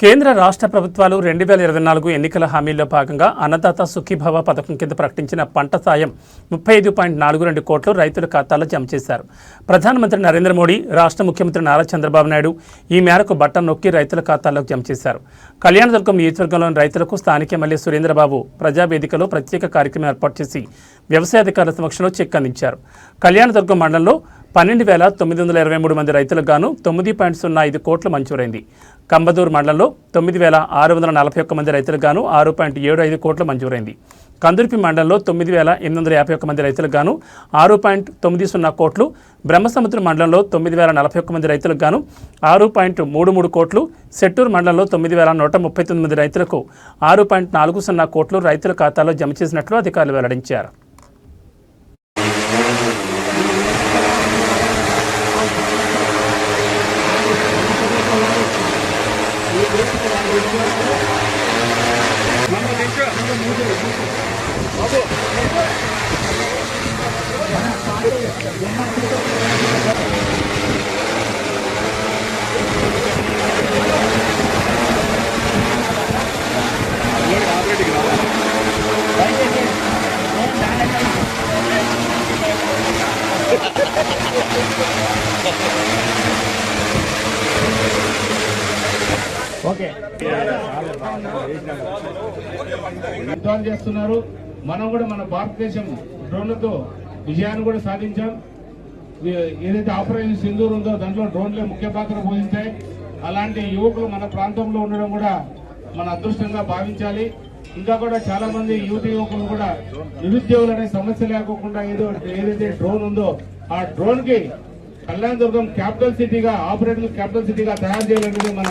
కేంద్ర రాష్ట్ర ప్రభుత్వాలు రెండు వేల ఇరవై నాలుగు ఎన్నికల హామీల్లో భాగంగా అన్నదాత సుఖీభవ పథకం కింద ప్రకటించిన పంట సాయం ముప్పై ఐదు పాయింట్ నాలుగు రెండు కోట్లు రైతుల ఖాతాలో జమ చేశారు. ప్రధానమంత్రి నరేంద్ర మోడీ రాష్ట్ర ముఖ్యమంత్రి నారా చంద్రబాబు నాయుడు ఈ మేరకు బట్టం నొక్కి రైతుల ఖాతాల్లోకి జమ చేశారు. కళ్యాణదుర్గం నియోజకవర్గంలోని రైతులకు స్థానిక ఎమ్మెల్యే సురేంద్రబాబు ప్రజావేదికలో ప్రత్యేక కార్యక్రమం ఏర్పాటు చేసి వ్యవసాయ అధికారుల సమక్షంలో చెక్ అందించారు కళ్యాణదుర్గం మండలంలో పన్నెండు వేల తొమ్మిది వందల ఇరవై మూడు మంది రైతులకు గాను తొమ్మిది పాయింట్ సున్నా ఐదు కోట్లు మంజూరైంది. కంబదూరు మండలంలో తొమ్మిది వేల ఆరు వందల నలభై ఒక్క మంది రైతులకు గాను ఆరు పాయింట్ ఏడు ఐదు కోట్లు మంజూరైంది. కందుర్పి మండలంలో తొమ్మిది వేల ఎనిమిది వందల యాభై ఒక్క మంది రైతులకు గాను ఆరు పాయింట్ తొమ్మిది సున్నా కోట్లు బ్రహ్మసముద్రం మండలంలో తొమ్మిది వేల నలభై ఒక్క మంది రైతులకు గాను ఆరు పాయింట్ మూడు మూడు కోట్లు సెట్టూరు మండలంలో తొమ్మిది వేల నూట ముప్పై తొమ్మిది మంది రైతులకు ఆరు పాయింట్ నాలుగు సున్నా కోట్లు రైతుల ఖాతాలో జమ చేసినట్లు అధికారులు వెల్లడించారు. Ha ha ha ha! యుద్ధాలు చేస్తున్నారు. మనం కూడా మన భారతదేశం డ్రోన్లతో విజయాన్ని కూడా సాధించాం. ఏదైతే ఆపరేషన్ సింధూర్ ఉందో దాంట్లో డ్రోన్లే ముఖ్య పాత్ర పోషించాయి అలాంటి యువకులు మన ప్రాంతంలో ఉండడం కూడా మన అదృష్టంగా భావించాలి. ఇంకా కూడా చాలా మంది యువత యువకులు కూడా నిరుద్యోగులు అనే సమస్య లేకోకుండా ఏదో ఏదైతే డ్రోన్ ఉందో ఆ డ్రోన్కి కళ్యాణ దుర్గం క్యాపిటల్ సిటీగా ఆపరేటింగ్ క్యాపిటల్ సిటీగా తయారు చేయాలనేది మన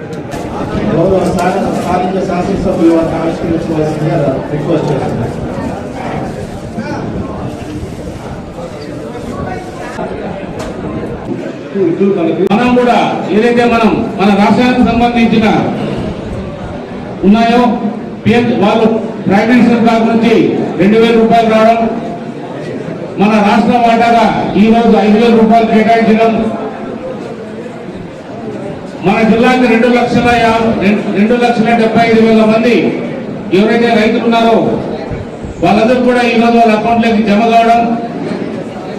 గౌరవ స్థానిక స్థానిక శాసనసభ్యులు వారిని ఆవిష్కరించవలసిందిగా రిక్వెస్ట్ చేస్తున్నాను. మనం కూడా ఏదైతే మనం మన రాష్ట్రానికి సంబంధించిన ఉన్నాయో పిఎం వాళ్ళు ప్రైమ్ మినిస్టర్ గారి నుంచి రెండు వేల రూపాయలు రావడం మన రాష్ట్ర వాటాగా ఈ రోజు ఐదు వేల రూపాయలు కేటాయించడం మన జిల్లాకి రెండు లక్షల రెండు లక్షల డెబ్బై ఐదు వేల మంది ఎవరైతే రైతులు ఉన్నారో వాళ్ళందరూ కూడా ఈ వాళ్ళ అకౌంట్లోకి జమ కావడం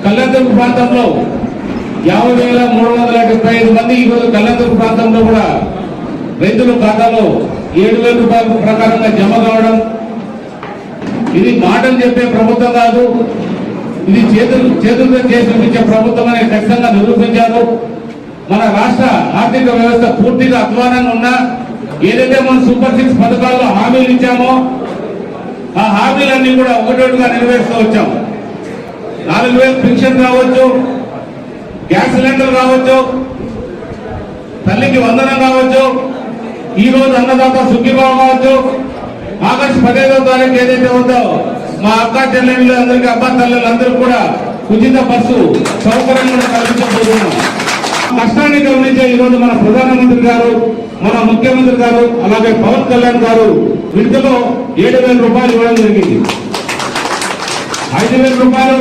కళ్యాణదుర్గ ప్రాంతంలో యాభై వేల మూడు వందల డెబ్బై ఐదు మంది ఈరోజు రోజు ప్రాంతంలో కూడా రైతుల ఖాతాలో ఏడు వేల రూపాయల ప్రకారంగా జమ కావడం ఇది మాటలు చెప్పే ప్రభుత్వం కాదు ఇది చేతులు చేతులతో చేసి చూపించే ప్రభుత్వం అనే ఖచ్చితంగా నిరూపించారు. మన రాష్ట్ర ఆర్థిక వ్యవస్థ పూర్తిగా అధ్వానంగా ఉన్నా ఏదైతే మనం సూపర్ సిక్స్ పథకాల్లో హామీలు ఇచ్చామో ఆ హామీలన్నీ కూడా ఒకటోటిగా నెరవేరుస్తూ వచ్చాం. నాలుగు వేలు పెన్షన్ రావచ్చు గ్యాస్ సిలిండర్ రావచ్చు తల్లికి వందనం కావచ్చు ఈ రోజు అన్నదాత సుఖీభావం కావచ్చు. ఆగస్టు పదిహేదో తారీఖు ఏదైతే ఉందో మా అక్క చెల్లెళ్ళు అందరికీ అబ్బా తల్లులు కూడా ఉచిత బస్సు సౌకర్యం కూడా కల్పించబోతున్నాం కష్టాన్ని గమనించే ఈ రోజు మన ప్రధానమంత్రి గారు మన ముఖ్యమంత్రి గారు అలాగే పవన్ కళ్యాణ్ గారు విడుదలలో ఏడు వేల రూపాయలు ఇవ్వడం జరిగింది. ఐదు వేల రూపాయలు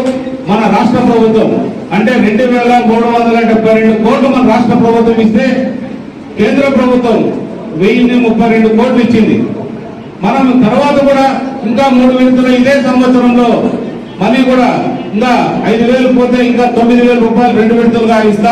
మన రాష్ట్ర ప్రభుత్వం అంటే రెండు వేల మూడు వందల డెబ్బై రెండు కోట్లు మన రాష్ట్ర ప్రభుత్వం ఇస్తే కేంద్ర ప్రభుత్వం వెయ్యి ముప్పై రెండు కోట్లు ఇచ్చింది. మనం తర్వాత కూడా ఇంకా మూడు విడతలు ఇదే సంవత్సరంలో మళ్ళీ కూడా ఇంకా ఐదు వేలు పోతే ఇంకా తొమ్మిది వేల రూపాయలు రెండు విడతలుగా ఇస్తాం.